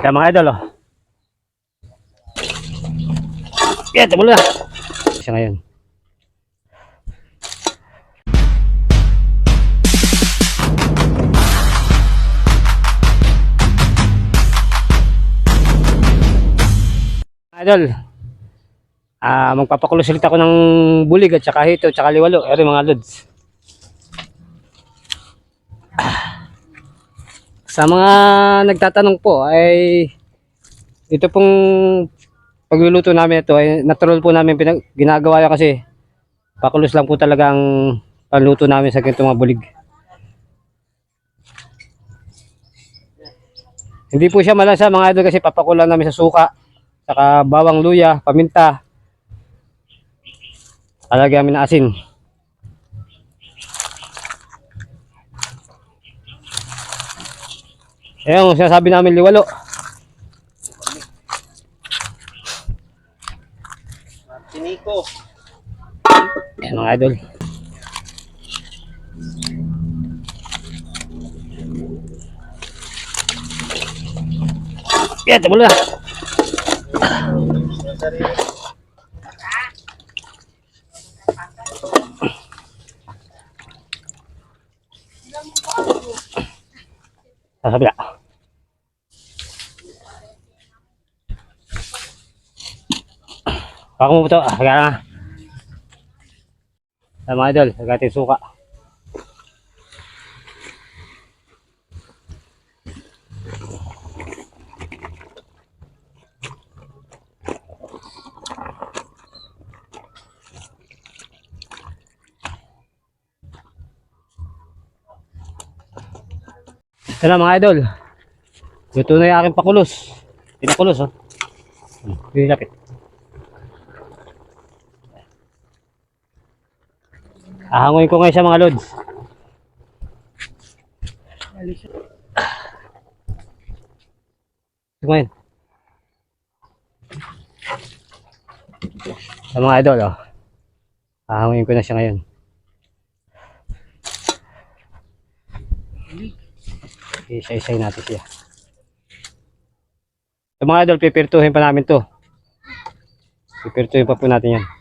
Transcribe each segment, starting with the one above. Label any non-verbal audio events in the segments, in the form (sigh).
Kaya mga idol, oh. Yan, tumulo na. Siya ngayon. Idol, ah magpapakulos ulit ako ng bulig at saka hito at saka liwalo. Eri mga lods. Sa mga nagtatanong po ay ito pong pagluluto namin ito ay natural po namin pinag ginagawa yan kasi pakulos lang po talaga ang panluto namin sa ganitong mga bulig. Hindi po siya malasa mga idol kasi papakulan namin sa suka, saka bawang luya, paminta, alagyan namin ng asin. Ayan ang sinasabi namin liwalo. Tiniko. Ayan mga idol. Yan, tumulo na. Sa kabila. Baka mo ito. Ah, kaya na. Ay, mga idol, nagating suka. Ito na mga idol. Luto na yung aking pakulos. Pinakulos oh. Hmm, Pinilapit. Ahangoy ko ngayon sa mga lods. Kumain. Sa mga idol, oh. Ahangoyin ko na siya ngayon. Isa-isay natin siya. Sa mga idol, pipirtuhin pa namin to. Pipirtuhin pa po natin yan.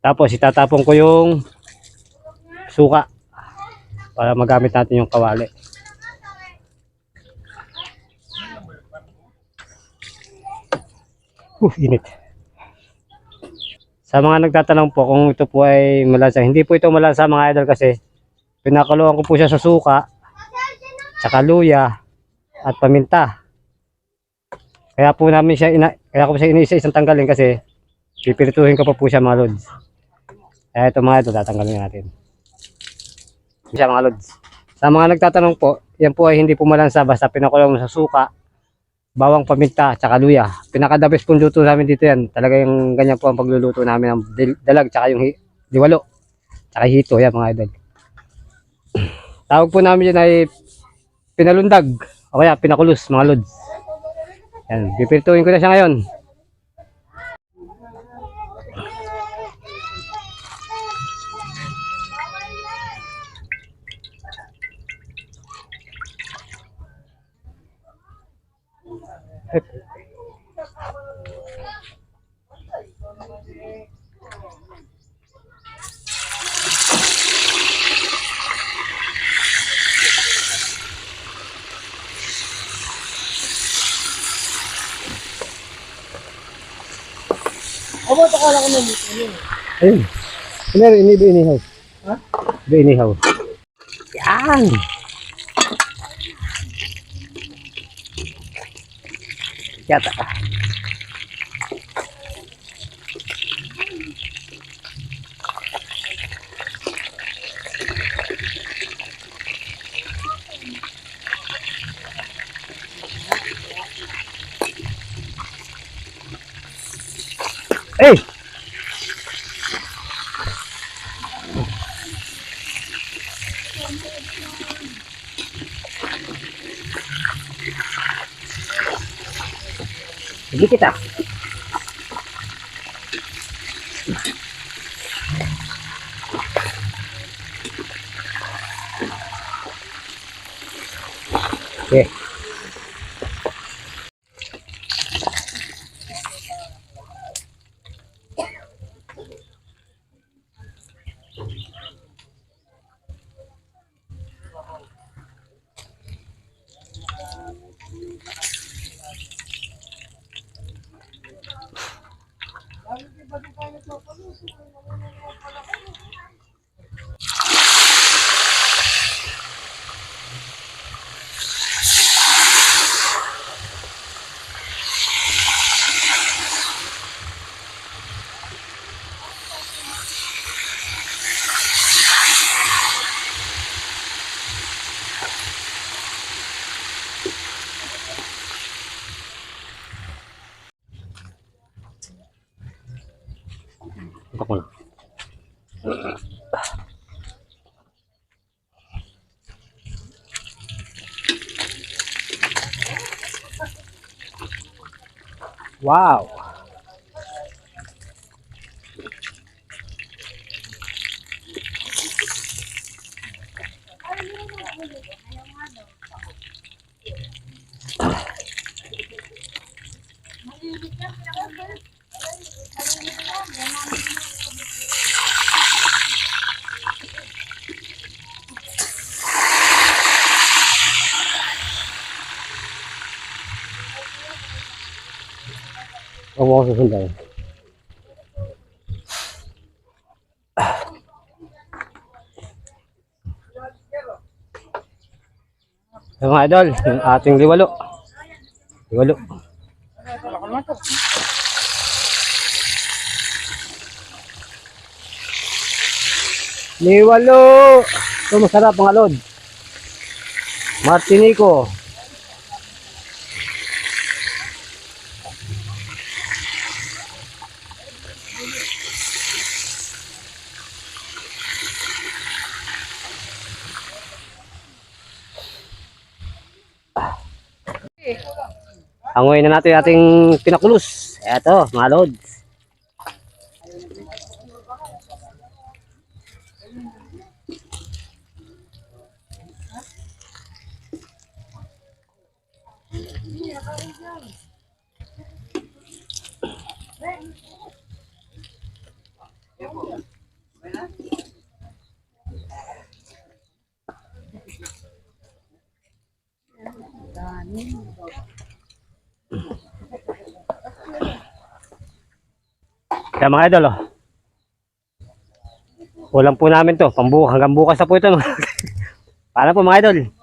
Tapos itatapon ko yung suka para magamit natin yung kawali. Uh, init. Sa mga nagtatanong po kung ito po ay malasa, hindi po ito malasa mga idol kasi pinakuluan ko po siya sa suka, saka luya, at paminta. Kaya po namin siya, ina, kaya ko siya iniisa-isang tanggalin kasi pipirituhin ko pa po siya mga lods. Kaya ito mga ito, tatanggalin natin. Siya mga lods. Sa mga nagtatanong po, yan po ay hindi po malansa basta pinakulang mo sa suka, bawang paminta, tsaka luya. Pinakadabes pong luto namin dito yan. Talaga yung ganyan po ang pagluluto namin ng dalag, tsaka yung liwalo, tsaka hito, yan mga idol. (clears throat) Tawag po namin yan ay pinalundag, o kaya pinakulos mga lods. Yan, pipirtuhin ko na siya ngayon. Abo, takala ko na dito. Ano? Ayun. Kunwari, ini ba inihaw? Ha? Ba inihaw. Yan! yata. Hey! Thank you. Hindi kita. Okay. Wow! Huwag mo ako susundan. Mga idol, yung ating liwalo. Liwalo. Liwalo! Ito masarap mga lod. Martinico. Angoy na natin ating pinakulos. Eto, mga lods. Kaya mga idol, oh. Kulang po namin to. Pambu hanggang bukas na po ito. (laughs) Paano po mga idol?